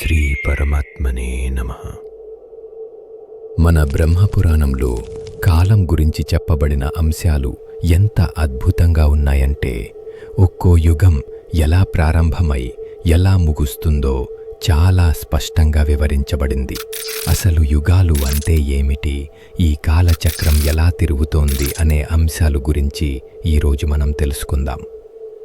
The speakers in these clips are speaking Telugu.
శ్రీ పరమాత్మనే నమ. మన బ్రహ్మపురాణంలో కాలం గురించి చెప్పబడిన అంశాలు ఎంత అద్భుతంగా ఉన్నాయంటే ఒక్కో యుగం ఎలా ప్రారంభమై ఎలా ముగుస్తుందో చాలా స్పష్టంగా వివరించబడింది. అసలు యుగాలు అంటే ఏమిటి? ఈ కాలచక్రం ఎలా తిరుగుతోంది అనే అంశాలు గురించి ఈరోజు మనం తెలుసుకుందాం.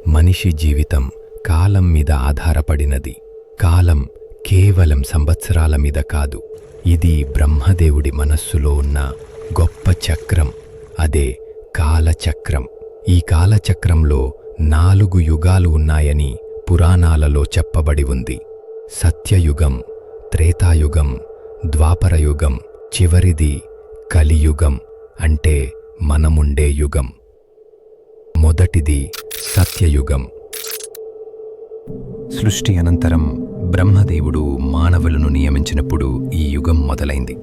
మనిషి జీవితం కాలం మీద ఆధారపడినది. కాలం కేవలం సంవత్సరాల మీద కాదు ఇది బ్రహ్మదేవుడి మనస్సులో ఉన్న గొప్ప చక్రం. అదే కాలచక్రం. ఈ కాలచక్రంలో నాలుగు యుగాలు ఉన్నాయని పురాణాలలో చెప్పబడి ఉంది. సత్యయుగం త్రేతాయుగం ద్వాపరయుగం చివరిది కలియుగం అంటే మనముండే యుగం. మొదటిది సత్యయుగం. సృష్టి అనంతరం బ్రహ్మదేవుడు మానవులను నియమించినప్పుడు ఈ యుగం మొదలైంది.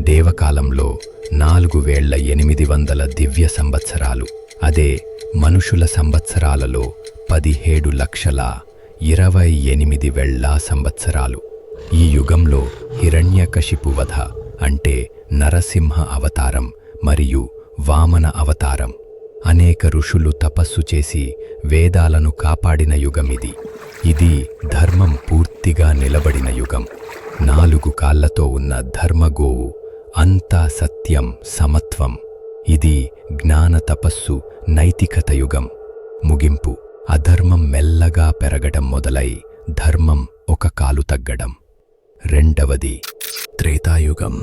దేవకాలంలో నాలుగు వేళ్ళ ఎనిమిది వందల దివ్య సంవత్సరాలు అదే మనుషుల సంవత్సరాలలో పదిహేడు లక్షల ఇరవై ఎనిమిది వేళ్ళ సంవత్సరాలు. ఈ యుగంలో హిరణ్యకశిపు వధ అంటే నరసింహ అవతారం మరియు వామన అవతారం. అనేక ఋషులు తపస్సు చేసి వేదాలను కాపాడిన యుగమిది. ఇది ధర్మం పూర్తిగా నిలబడిన యుగం. నాలుగు కాళ్ళతో ఉన్న ధర్మగోవు అంతా సత్యం సమత్వం. ఇది జ్ఞాన తపస్సు నైతికత యుగం. ముగింపు. అధర్మం మెల్లగా పెరగడం మొదలై ధర్మం ఒక కాలు తగ్గడం. రెండవది త్రేతాయుగం.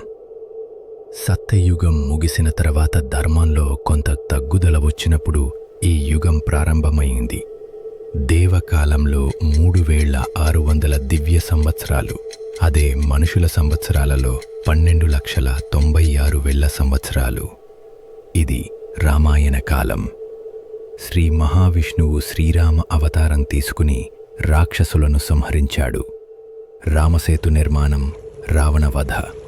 సత్యయుగం ముగిసిన తర్వాత ధర్మంలో కొంత తగ్గుదల వచ్చినప్పుడు ఈ యుగం ప్రారంభమైంది. దేవకాలంలో మూడు వేల ఆరు వందల దివ్య సంవత్సరాలు. అదే మనుషుల సంవత్సరాలలో పన్నెండు లక్షల తొంభై ఆరు వేల సంవత్సరాలు. ఇది రామాయణ కాలం. శ్రీ మహావిష్ణువు శ్రీరామ అవతారం తీసుకుని రాక్షసులను సంహరించాడు. రామసేతు నిర్మాణం రావణవధ.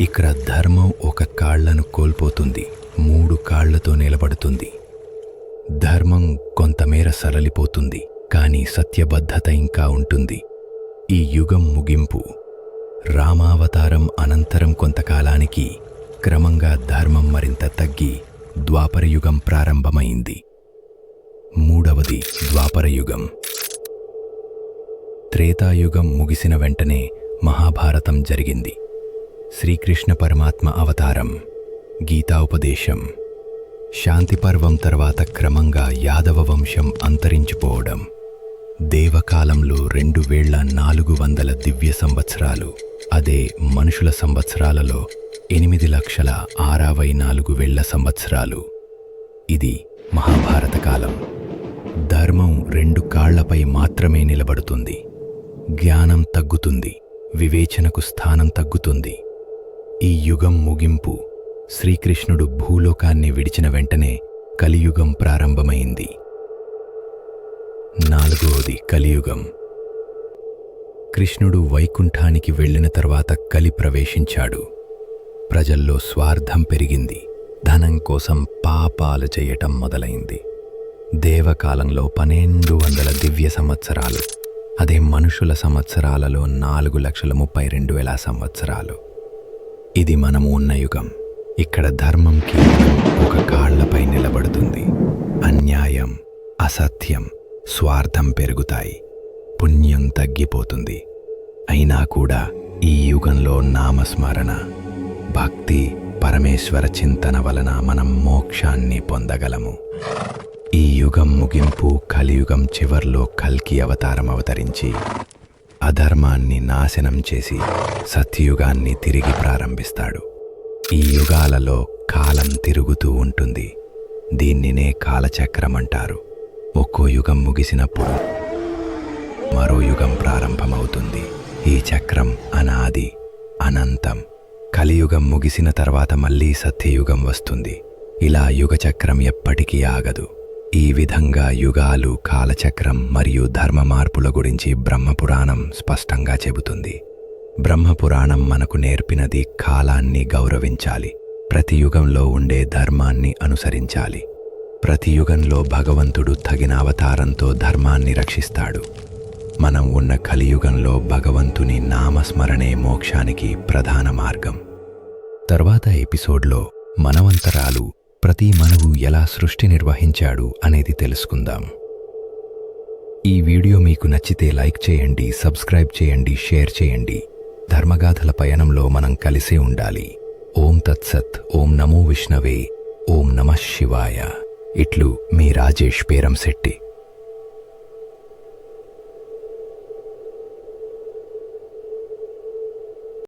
ఇక్కడ ధర్మం ఒక కాళ్ళను కోల్పోతుంది మూడు కాళ్ళతో నిలబడుతుంది. ధర్మం కొంతమేర సరళిపోతుంది కానీ సత్యబద్ధత ఇంకా ఉంటుంది. ఈ యుగం ముగింపు. రామావతారం అనంతరం కొంతకాలానికి క్రమంగా ధర్మం మరింత తగ్గి ద్వాపరయుగం ప్రారంభమైంది. మూడవది ద్వాపరయుగం. త్రేతాయుగం ముగిసిన వెంటనే మహాభారతం జరిగింది. శ్రీకృష్ణ పరమాత్మ అవతారం గీతా ఉపదేశం. శాంతి పర్వం తర్వాత క్రమంగా యాదవ వంశం అంతరించిపోవడం దేవకాలంలో రెండు వేళ్ళ నాలుగు వందల దివ్య సంవత్సరాలు అదే మనుషుల సంవత్సరాలలో ఎనిమిది లక్షల అరవై నాలుగు వేళ్ళ సంవత్సరాలు. ఇది మహాభారత కాలం. ధర్మం రెండు కాళ్ళపై మాత్రమే నిలబడుతుంది. జ్ఞానం తగ్గుతుంది. వివేచనకు స్థానం తగ్గుతుంది. ఈ యుగం ముగింపు శ్రీకృష్ణుడు భూలోకాన్ని విడిచిన వెంటనే కలియుగం ప్రారంభమైంది. నాలుగవది కలియుగం. కృష్ణుడు వైకుంఠానికి వెళ్ళిన తర్వాత కలి ప్రవేశించాడు. ప్రజల్లో స్వార్థం పెరిగింది. ధనం కోసం పాపాలు చేయటం మొదలైంది. దేవకాలంలో పన్నెండు వందల దివ్య సంవత్సరాలు అదే మనుషుల సంవత్సరాలలో నాలుగు లక్షల ముప్పై రెండు వేల సంవత్సరాలు. ఇది మనము ఉన్న యుగం. ఇక్కడ ధర్మం కేవలం ఒక కాళ్ళపై నిలబడుతుంది. అన్యాయం అసత్యం స్వార్థం పెరుగుతాయి. పుణ్యం తగ్గిపోతుంది. అయినా కూడా ఈ యుగంలో నామస్మరణ భక్తి పరమేశ్వర చింతన వలన మనం మోక్షాన్ని పొందగలము. ఈ యుగం ముగింపు కలియుగం చివర్లో కల్కి అవతారం అవతరించి అధర్మాన్ని నాశనం చేసి సత్యయుగాన్ని తిరిగి ప్రారంభిస్తాడు. ఈ యుగాలలో కాలం తిరుగుతూ ఉంటుంది. దీన్నినే కాలచక్రం అంటారు ఒక్కో యుగం ముగిసినప్పుడు మరో యుగం ప్రారంభమవుతుంది. ఈ చక్రం అనాది అనంతం. కలియుగం ముగిసిన తర్వాత మళ్ళీ సత్యయుగం వస్తుంది. ఇలా యుగచక్రం ఎప్పటికీ ఆగదు. ఈ విధంగా యుగాలు కాలచక్రం మరియు ధర్మ మార్పుల గురించి బ్రహ్మపురాణం స్పష్టంగా చెబుతుంది. బ్రహ్మపురాణం మనకు నేర్పినది కాలాన్ని గౌరవించాలి ప్రతి యుగంలో ఉండే ధర్మాన్ని అనుసరించాలి. ప్రతి యుగంలో భగవంతుడు తగిన అవతారంతో ధర్మాన్ని రక్షిస్తాడు. మనం ఉన్న కలియుగంలో భగవంతుని నామస్మరణే మోక్షానికి ప్రధాన మార్గం. తర్వాత ఎపిసోడ్లో మనవంతరాలు ప్రతి మనవు ఎలా సృష్టి నిర్వహించాడు అనేది తెలుసుకుందాం. ఈ వీడియో మీకు నచ్చితే లైక్ చేయండి సబ్స్క్రైబ్ చేయండి షేర్ చేయండి. ధర్మగాథల పయనంలో మనం కలిసే ఉండాలి. ఓం తత్సత్ ఓం నమో విష్ణవే ఓం నమ శివాయ. ఇట్లు మీ రాజేష్ పేరంశెట్టి.